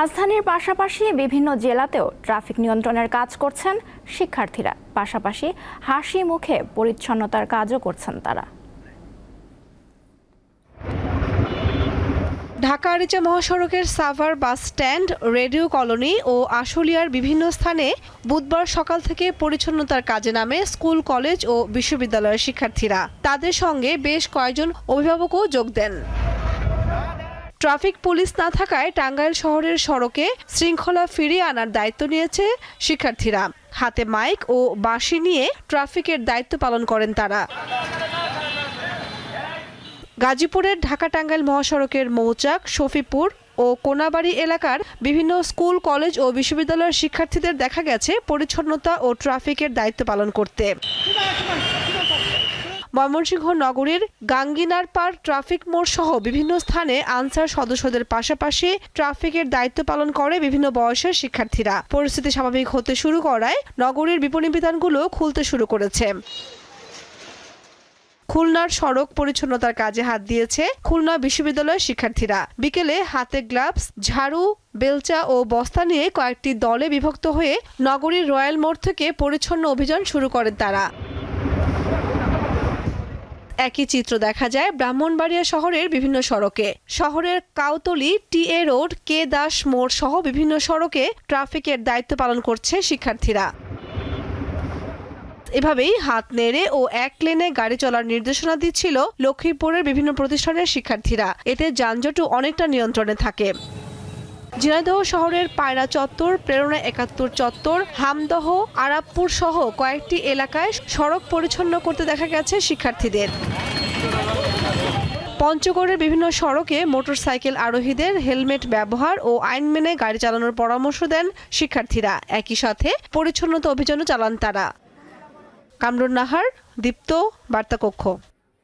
রাজধানীর পাশাপাশি বিভিন্ন জেলাতেও ট্রাফিক নিয়ন্ত্রণের কাজ করছেন শিক্ষার্থীরা। পাশাপাশি হাসি মুখে পরিচ্ছন্নতার কাজও করছেন তারা। ঢাকা আরিচা মহাসড়কের Savar bus stand, radio colony ও আশুলিয়ার বিভিন্ন স্থানে বুধবার সকাল থেকে পরিচ্ছন্নতার কাজে নামে স্কুল, কলেজ ও বিশ্ববিদ্যালয়ের শিক্ষার্থীরা। তাদের সঙ্গে বেশ কয়েকজন অভিভাবকও যোগ দেন। ট্রাফিক পুলিশ না থাকায় টাঙ্গাইল শহরের সড়কে শৃঙ্খলা ফিরিয়ে আনার দায়িত্ব নিয়েছে শিক্ষার্থীরা। হাতে মাইক ও বাঁশি নিয়ে ট্রাফিকের দায়িত্ব পালন করেন তারা। গাজীপুরের ঢাকা টাঙ্গাইল মহাসড়কের মৌচাক, শফিপুর ও কোনাবাড়ি এলাকার বিভিন্ন স্কুল, কলেজ ও বিশ্ববিদ্যালয়ের শিক্ষার্থীদের দেখা গেছে পরিচ্ছন্নতা ও ট্রাফিকের দায়িত্ব পালন করতে। ময়মনসিংহ নগরীর গাঙ্গিনার পার ট্রাফিক মোড় সহ বিভিন্ন স্থানে আনসার সদস্যদের পাশাপাশি ট্রাফিকের দায়িত্ব পালন করে বিভিন্ন বয়সের শিক্ষার্থীরা। পরিস্থিতি স্বাভাবিক হতে শুরু করায় নগরীর বিপণী বিধানগুলো খুলতে শুরু করেছে। খুলনার সড়ক পরিচ্ছন্নতার কাজে হাত দিয়েছে খুলনা বিশ্ববিদ্যালয়ের শিক্ষার্থীরা। বিকেলে হাতে গ্লাভস, ঝাড়ু, বেলচা ও বস্তা নিয়ে কয়েকটি দলে বিভক্ত হয়ে নগরীর রয়্যাল মোড় থেকে পরিচ্ছন্ন অভিযান শুরু করেন তারা। একই চিত্র দেখা যায় ব্রাহ্মণবাড়িয়া শহরের বিভিন্ন সড়কে। শহরের Kautali T A road, K Das মোড় সহ বিভিন্ন সড়কে ট্রাফিকের দায়িত্ব পালন করছে শিক্ষার্থীরা। এভাবেই হাত নেড়ে ও এক লেনে গাড়ি চলার নির্দেশনা দিচ্ছিল লক্ষ্মীপুরের বিভিন্ন প্রতিষ্ঠানের শিক্ষার্থীরা। এতে যানজটও অনেকটা নিয়ন্ত্রণে থাকে। ঝিনাইদহ শহরের পায়রা চত্বর, প্রেরণা একাত্তর চত্বর, হামদহ, আরাবপুর সহ কয়েকটি এলাকায় সড়ক পরিচ্ছন্ন করতে দেখা গেছে শিক্ষার্থীদের। পঞ্চগড়ের বিভিন্ন সড়কে মোটরসাইকেল আরোহীদের হেলমেট ব্যবহার ও আইন মেনে গাড়ি চালানোর পরামর্শ দেন শিক্ষার্থীরা। একই সাথে পরিচ্ছন্নতা অভিযানও চালান তারা। কামরুন নাহার, দীপ্ত বার্তা কক্ষ